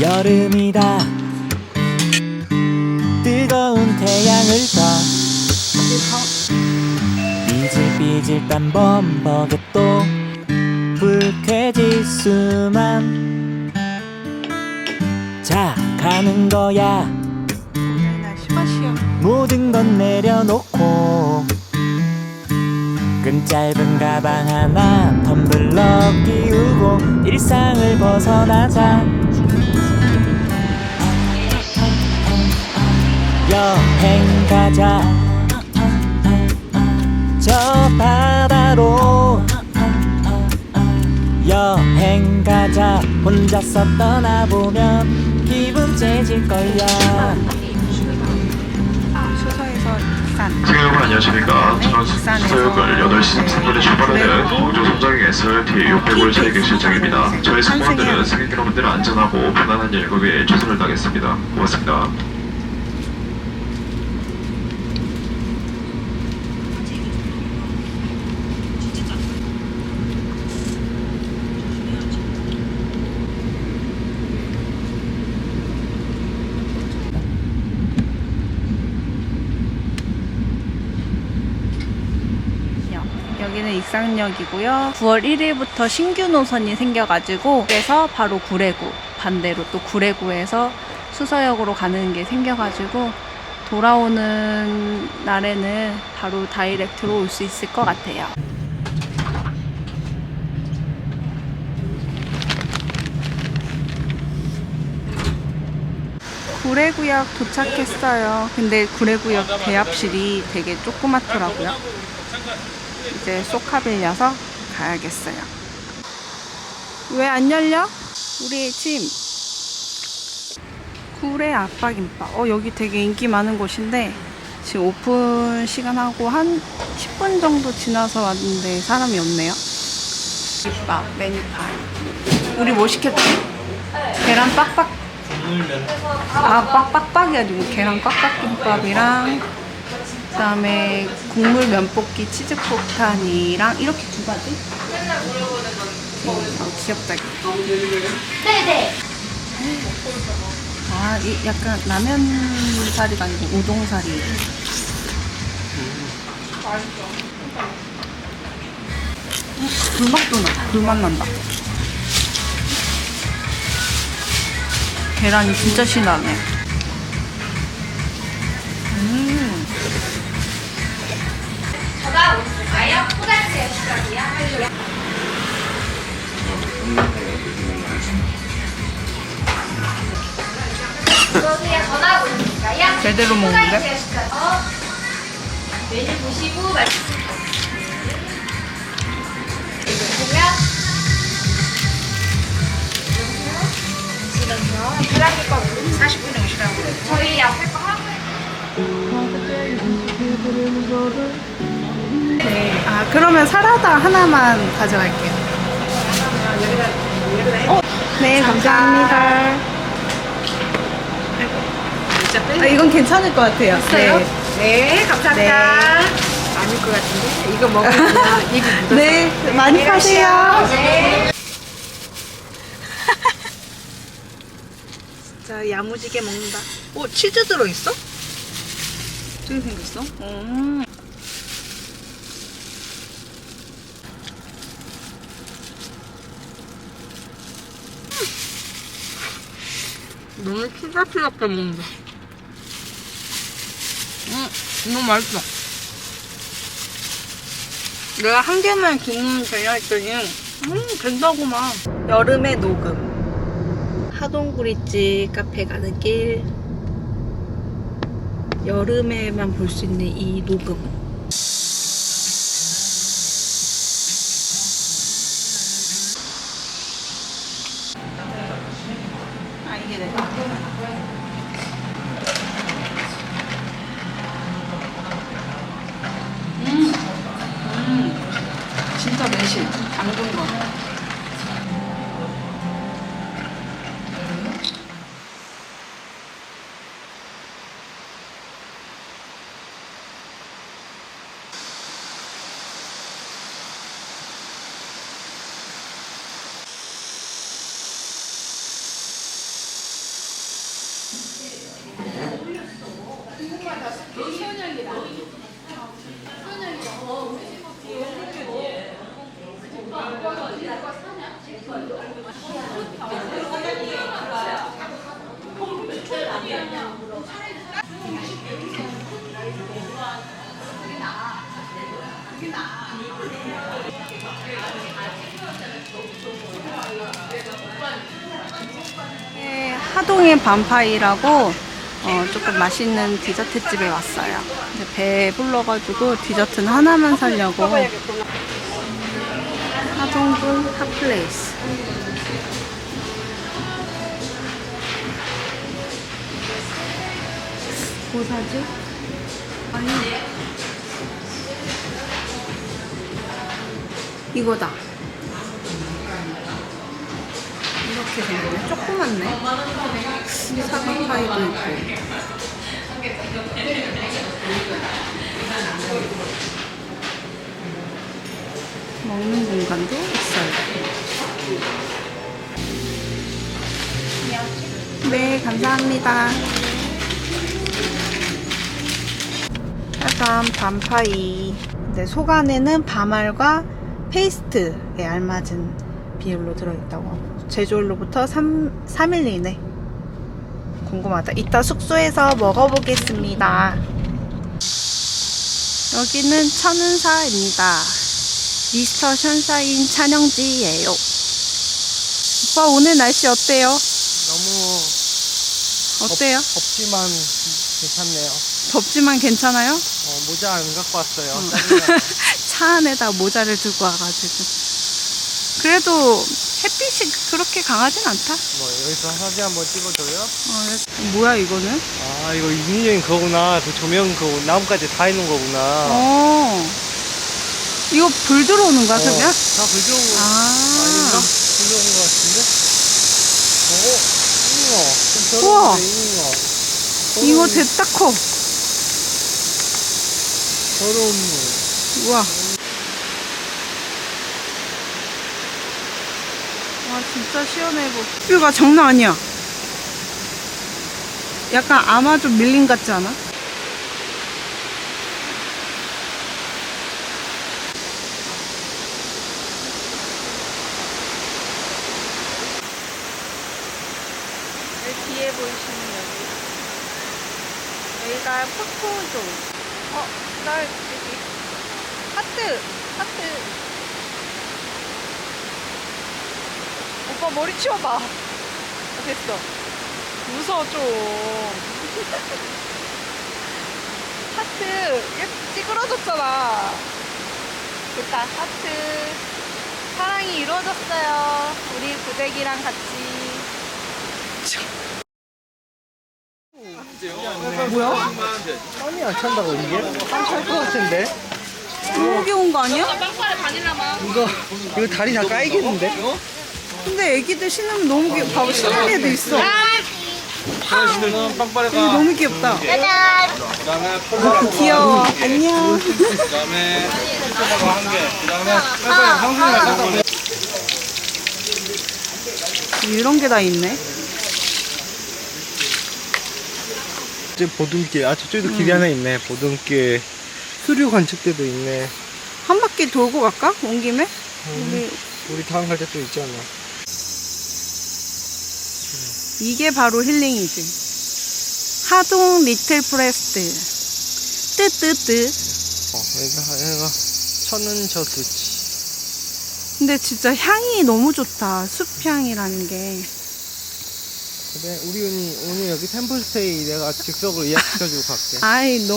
여름이다. 뜨거운 태양을 봐 삐질삐질 딴 범벅에 또 불쾌질 수만. 자 가는 거야. 모든 건 내려놓고. 끈 짧은 가방 하나 텀블러 끼우고 일상을 벗어나자 여행 가자 저 바다로 여행 가자 혼자서 떠나보면 기분 째질 거야 수서에서 익산. 승객 여러분 안녕하십니까. 저는 수서역을 8시 3분에 출발하는 공조 som장의 SRT 600을 차에 계실 장입니다. 저희 승무원들은 승객 여러분들의 안전하고 편안한 일국에 최선을 다하겠습니다. 고맙습니다. 역. 여기는 익산역이고요. 9월 1일부터 신규 노선이 생겨가지고 그래서 바로 구례구 반대로 또 구례구에서 수서역으로 가는 게 생겨가지고 돌아오는 날에는 바로 다이렉트로 올 수 있을 것 같아요. 구례구역 도착했어요. 근데 구례구역 대합실이 되게 조그맣더라고요. 이제 쏘카 빌려서 가야겠어요. 왜 안 열려? 우리의 짐. 구례 아빠김밥. 어, 여기 되게 인기 많은 곳인데, 지금 오픈 시간하고 한 10분 정도 지나서 왔는데 사람이 없네요. 김밥, 메뉴판. 우리 뭐 시켰지? 계란 빡빡. 아, 빡빡빡이 아니고 계란 빡빡 김밥이랑 그다음에 국물 면볶이 치즈 폭탄이랑 이렇게 두 가지. 어, 귀엽다. 네네. 아, 이 약간 라면 사리가 아니고 우동 사리. 음, 불맛도 나. 불맛 난다. 계란이 진짜 진하네. 음. 제대로 먹는데? 메뉴 보시고 말씀. 보면 잠시만요. 계란국밥 40분에 오시라고. 저희 앞에 거 하고 네. 아, 그러면 사라다 하나만 가져갈게요. 어, 네, 감사합니다. 아, 이건 괜찮을 것 같아요. 있어요? 네. 네, 감사합니다. 아닐 것 같은데 이거 먹으면 입이 묻어서. 네, 많이 파세요. 진짜 야무지게 먹는다. 오, 치즈 들어있어? 어떻게 생겼어? 음. 너무 피자피자게 먹는다. 음, 너무 맛있어. 내가 한 개만 기름 되냐 했더니, 음, 된다고만. 여름의 녹음. 하동구리집 카페 가는 길. 여름에만 볼 수 있는 이 녹음. 매실. 담근 거. 하동의 반파이라고 어, 조금 맛있는 디저트 집에 왔어요. 근데 배 불러가지고 디저트는 하나만 사려고 하동군 핫플레이스. 뭐 사지? 아니 이거다. 이렇게 생겼네. 조그맣네. 사과 파이도 있고. 먹는 공간도 있어요. 네, 감사합니다. 짜잔, 반파이. 네, 속 안에는 밤알과 페이스트에 알맞은 비율로 들어있다고 하고 제주얼로부터 3, 3일 이내 궁금하다 이따 숙소에서 먹어보겠습니다 여기는 천은사입니다 미스터 션샤인 촬영지예요 오빠 오늘 날씨 어때요? 너무 어때요? 덥지만 괜찮네요. 덥지만 괜찮아요? 어, 모자 안 갖고 왔어요. 차 안에다 모자를 들고 와가지고 그래도 햇빛이 그렇게 강하진 않다 뭐 여기서 사진 한번 찍어줘요. 어, 뭐야 이거는? 아 이거 인증 그거구나. 그 조명 그 나뭇가지 다 있는 거구나. 어. 이거 불 들어오는 거야, 그러면? 다 불 들어온 거 아닌가? 아. 불들어온 거 같은데? 어? 잉어. 좀 우와. 저런데 잉어. 이거 됐다 커. 저런 물. 우와. 와, 진짜 시원해 보. 뷰가 장난 아니야. 약간 아마존 밀림 같지 않아? 뒤에 보이시는 여기. 여기가 포토존. 어, 나 여기. 하트! 하트! 오빠 머리 치워봐. 어, 됐어. 무서워, 좀. 하트! 얘 찌그러졌잖아. 됐다, 하트. 사랑이 이루어졌어요. 우리 구대기랑 같이. 뭐야? 땀이 안 찬다고 이게? 땀찰것 같은데? 너무 귀여운 거 아니야? 이거 이거 다리 다 까이겠는데? 근데 애기들 신으면 너무 귀여워. 봐봐, 신는 애도 있어. 빵빠레가 이거 너무 귀엽다. 그다음에 폴라라고 귀여워. 안녕. 그다음에 초코바가 한 개. 그다음에 형수님을 갖다 이런 게 다 있네. 이제 보듬길 아 저쪽에도 길이 하나 있네 보듬길 수류 관측대도 있네 한 바퀴 돌고 갈까? 온 김에? 우리 우리 다음 갈 때 또 있지 않나 이게 바로 힐링이지. 하동 리틀 프레스트. 뜨뜨뜨. 어 여기가 여기가 천은 저수지 근데 진짜 향이 너무 좋다. 숲향이라는 게. 그래 우리 오늘, 오늘 여기 템플스테이 내가 즉석으로 예약시켜주고 갈게 아이, 너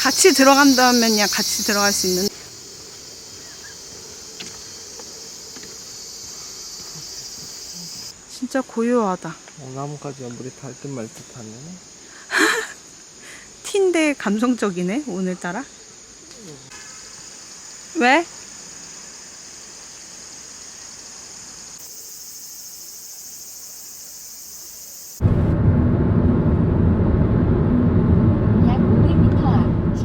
같이 들어간다면야 같이 들어갈 수 있는. 진짜 고요하다. 어, 나뭇가지 연불이 닿듯 말 듯 하네 티인데 감성적이네, 오늘따라. 왜?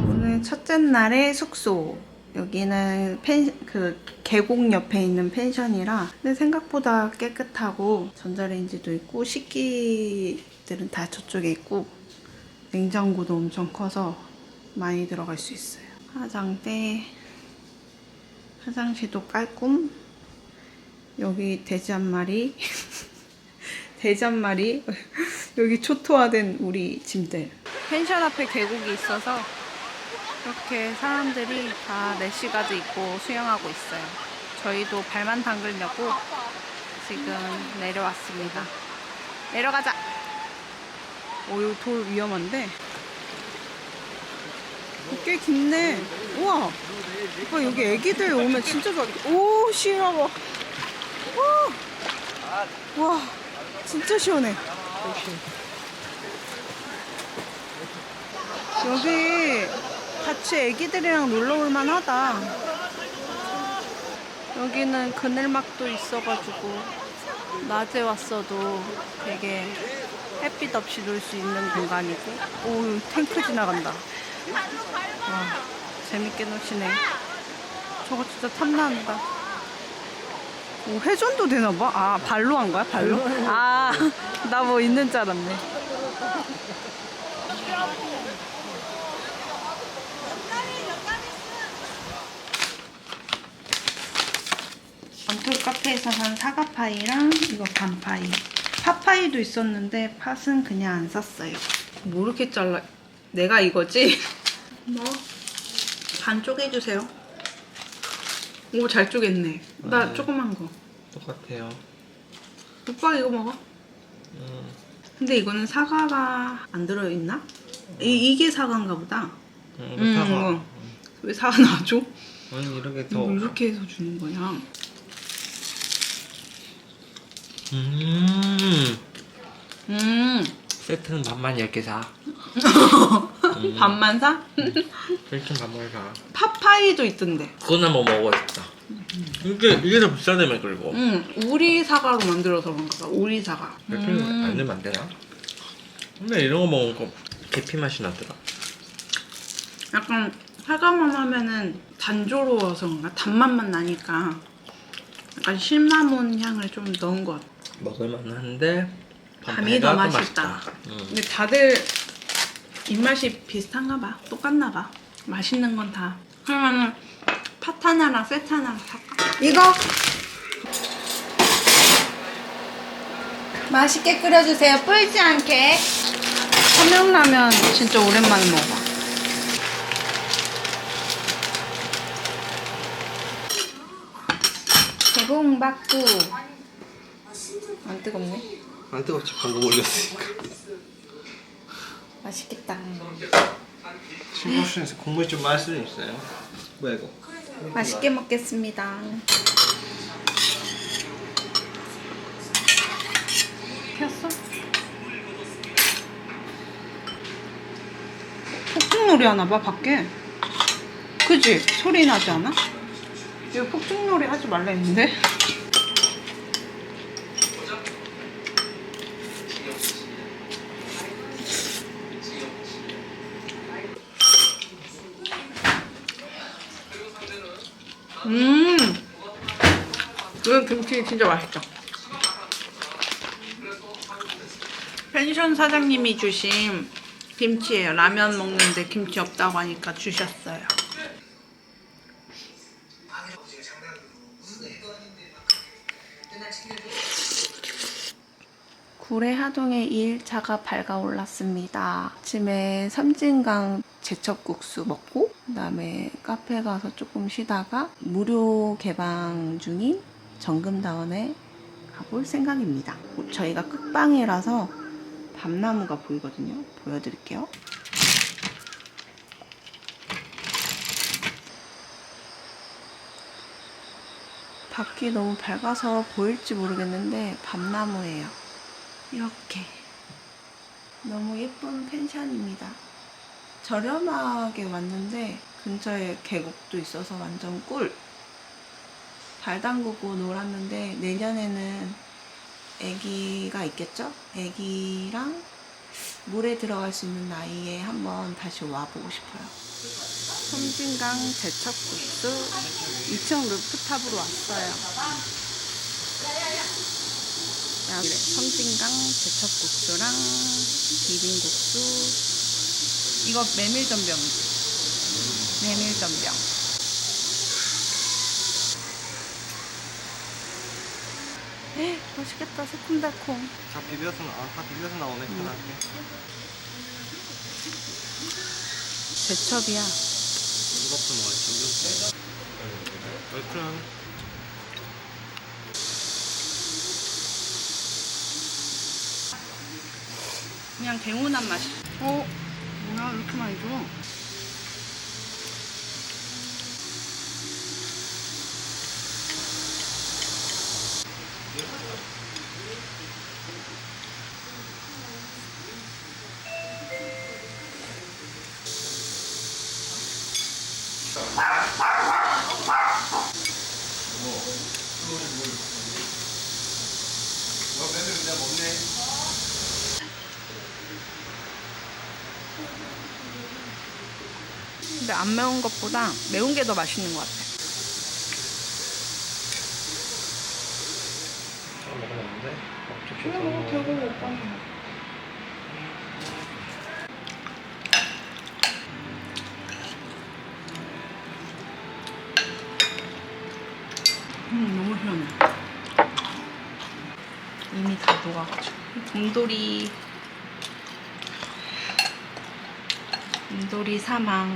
오늘 첫째 날의 숙소. 여기는 펜, 그, 계곡 옆에 있는 펜션이라. 근데 생각보다 깨끗하고, 전자레인지도 있고, 식기들은 다 저쪽에 있고, 냉장고도 엄청 커서 많이 들어갈 수 있어요. 화장대, 화장실도 깔끔. 여기 돼지 한 마리, 돼지 한 마리. 여기 초토화된 우리 짐들. 펜션 앞에 계곡이 있어서 이렇게 사람들이 다 래시가드 입고 수영하고 있어요. 저희도 발만 담그려고 지금 내려왔습니다. 내려가자. 오, 이거 돌 위험한데. 어, 꽤 깊네. 우와. 오빠 여기 애기들 오면 진짜 좋아하겠다. 오, 시원하고. 오. 와, 진짜 시원해. 여기 같이 애기들이랑 놀러 올만 하다. 여기는 그늘막도 있어가지고 낮에 왔어도 되게 햇빛 없이 놀 수 있는 공간이고. 오 탱크 지나간다. 와 재밌게 노시네. 저거 진짜 탐난다. 오 회전도 되나봐? 아 발로 한 거야 발로? 아 나 뭐 있는 줄 알았네 원툴 카페에서 산 사과파이랑 이거 반파이. 파파이도 있었는데 팥은 그냥 안 샀어요. 뭐 이렇게 잘라? 내가 이거지? 뭐? 반 쪼개주세요. 오, 잘 쪼갰네. 나 네. 조그만 거. 똑같아요. 오빠 이거 먹어. 음. 근데 이거는 사과가 안 들어있나? 이, 이게 사과인가 보다. 음, 음, 사과. 이거. 왜 사과 놔줘? 아니 이렇게 더. 이거 이렇게 해서 주는 거야. 음. 음. 세트는 반만 10개 사. 반만 사? 세트는 반만 사. 파파이도 있던데. 그건 한번 먹어보고 싶다. 이게 이게 더 비싸다며 그리고. 응, 우리 사과로 만들어서 그런가 봐. 우리 사과. 음. 안 넣으면 안 되나? 근데 이런 거 먹으니까 계피 맛이 나더라. 약간 사과만 하면은 단조로워서 그런가? 단맛만 나니까 약간 신라몬 향을 좀 넣은 것 같아. 먹을만한데 밤이 더 맛있다. 음. 근데 다들 입맛이 비슷한가 봐. 똑같나 봐. 맛있는 건 다. 그러면은 팥 하나랑 세트 하나랑 살까? 이거! 맛있게 끓여주세요. 불지 않게. 삼양라면 진짜 오랜만에 먹어. 개봉박구. 안 뜨겁네. 안 뜨겁지 방금 올렸으니까. 맛있겠다. 실버션에서 국물 좀 마실 수 있어요. 뭐야 이거? 맛있게 먹겠습니다. 폈어? 폭죽놀이 하나 봐 밖에. 그지? 소리 나지 않아? 이거 폭죽놀이 하지 말라 했는데. 음. 이거 김치 진짜 맛있다. 펜션 사장님이 주신 김치예요. 라면 먹는데 김치 없다고 하니까 주셨어요. 구례 하동의 2일차가 밝아올랐습니다. 아침에 섬진강 제첩국수 먹고 그다음에 카페 가서 조금 쉬다가 무료 개방 중인 정금다원에 가볼 생각입니다. 저희가 끝방이라서 밤나무가 보이거든요. 보여드릴게요. 밖이 너무 밝아서 보일지 모르겠는데 밤나무예요. 이렇게 너무 예쁜 펜션입니다. 저렴하게 왔는데 근처에 계곡도 있어서 완전 꿀. 발 담그고 놀았는데 내년에는 아기가 있겠죠? 아기랑 물에 들어갈 수 있는 나이에 한번 다시 와보고 싶어요. 섬진강 제첩국수 2층 루프탑으로 왔어요. 섬진강 제첩국수랑 비빔국수 이거 메밀전병. 메밀전병. 에 맛있겠다 새콤달콤. 다 비벼서 나, 다 비벼서 나오네 편하게. 제첩이야. 이것도 먹어. 얼큰. 그냥 개운한 맛이. 어? 뭐야 이렇게 많이 줘? 근데 안 매운 것보다 매운 게 더 맛있는 것 같아. 먹었는데. 그래 먹어도 되고 오빠는. 음 너무 시원해. 이미 다 녹아가지고. 곰돌이 곰돌이 사망.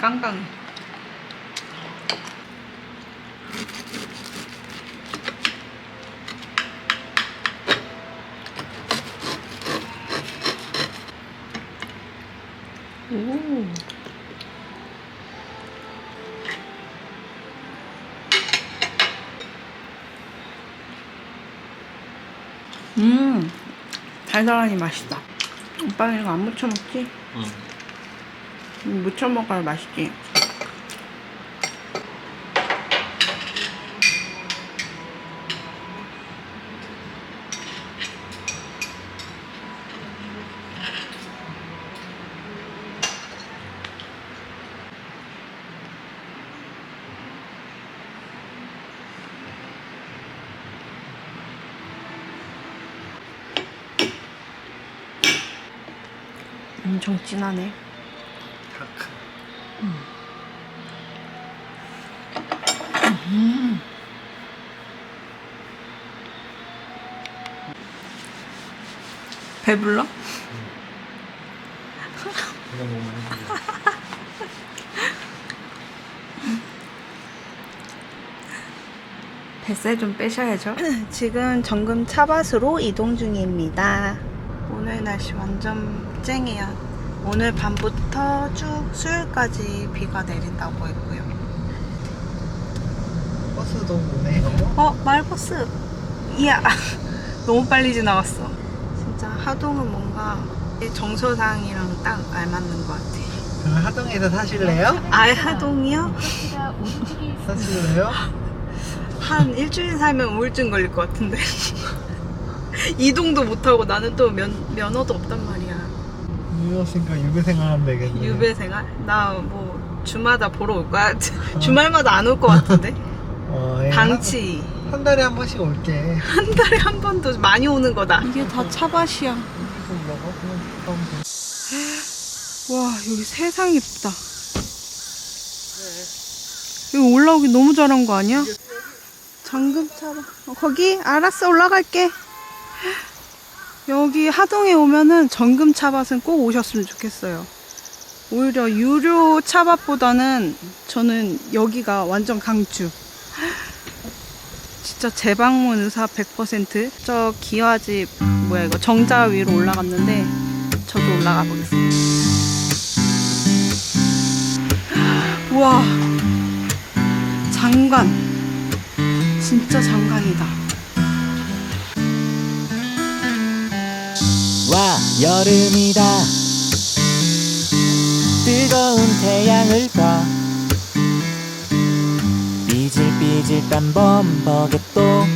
깡깡해. 오. 음, 달달하니 맛있다. 오빠는 이거 안 무쳐 먹지? 응. 음, 무쳐 먹어야 맛있지. 엄청 진하네. 배불러? 너무 많이 먹어. 뱃살 좀 빼셔야죠. 지금 정금 차밭으로 이동 중입니다. 오늘 날씨 완전 쨍해요. 오늘 밤부터 쭉 수요일까지 비가 내린다고 했고요. 버스도 오네요. 어, 마을버스. 이야. 너무 빨리 지나갔어. 하동은 뭔가 정서상이랑 딱 알맞는 것 같아. 그럼 하동에서 사실래요? 아, 하동이요? 사실래요? 한 일주일 살면 우울증 걸릴 것 같은데. 이동도 못하고 나는 또 면, 면허도 없단 말이야. 유효생활 유배 생활 하면 되겠네. 유배 생활? 나 뭐 주마다 보러 올 거야? 주말마다 안 올 것 같은데? 어, 예, 방치. 한, 한 달에 한 번씩 올게. 한 달에 한 번도 많이 오는 거다. 이게 다 차밭이야. 좀 먹어. 그냥 가면 돼. 와, 여기 세상 예쁘다. 여기 올라오기 너무 잘한 거 아니야? 잠금차로. 어, 거기? 알았어, 올라갈게. 여기 하동에 오면은 정금 차밭은 꼭 오셨으면 좋겠어요. 오히려 유료 차밭보다는 저는 여기가 완전 강추. 진짜 재방문 의사 100%. 저 기와집 뭐야 이거 정자 위로 올라갔는데 저도 올라가 보겠습니다. 우와 장관 진짜 장관이다. 와 여름이다 뜨거운 태양을 봐 삐질삐질 딴 범벅에 또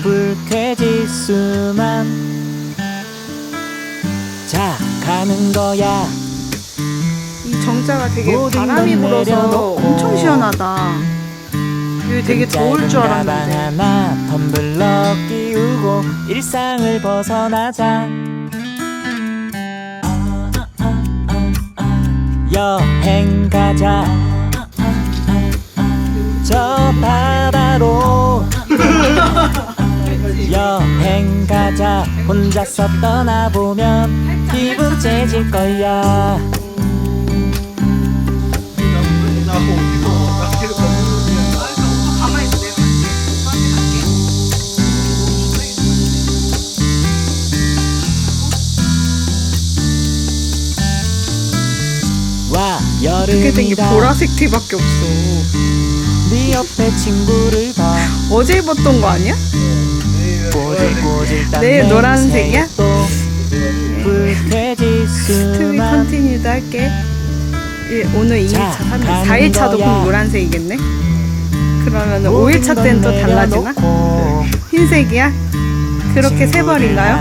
불쾌지수만. 자 가는 거야. 이 정자가 되게 바람이 불어서 엄청 시원하다. 여기 되게 더울 줄 알았는데. 하나 텀블러 끼우고 일상을 벗어나자. 어, 어, 어, 여행 가자. 저 바다로 여행 가자. 혼자서 떠나보면 기분 째질 거야 와 이렇게 된게 여름이다 보라색 티밖에 없어. 네 옆에 친구를 봐 어제 입었던 거 아니야? 꼬질꼬질 내일 노란색이야? 트위 컨티뉴도 할게. 일- 오늘 2일차, 자, 3일, 가는 4일차도 거야. 그럼 노란색이겠네? 그러면 5일차 때는 또 달라지나? 흰색이야? 그렇게 세 벌인가요?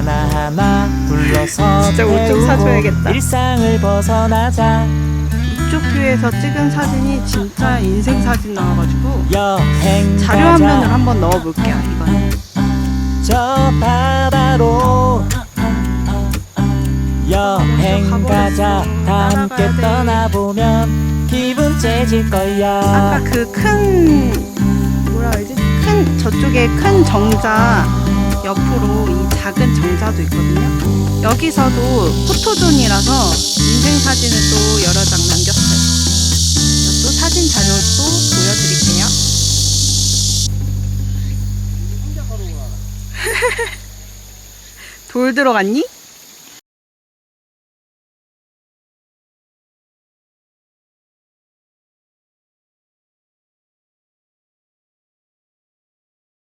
진짜 옷좀 태우고 사줘야겠다. 이쪽 뷰에서 찍은 사진이 진짜 인생 사진 나와가지고 자료. 화면을 한번 넣어볼게요, 이번에. 저 바다로 여행 가자. 다 함께. 떠나보면 기분 째질 거야 아까 그 큰 뭐라 그러지? 큰 저쪽에 큰 정자 옆으로 이 작은 정자도 있거든요. 여기서도 포토존이라서 인생 사진을 또 여러 장 남겼어요. 또 사진 자료를 또 보여드릴게요. 돌 들어갔니?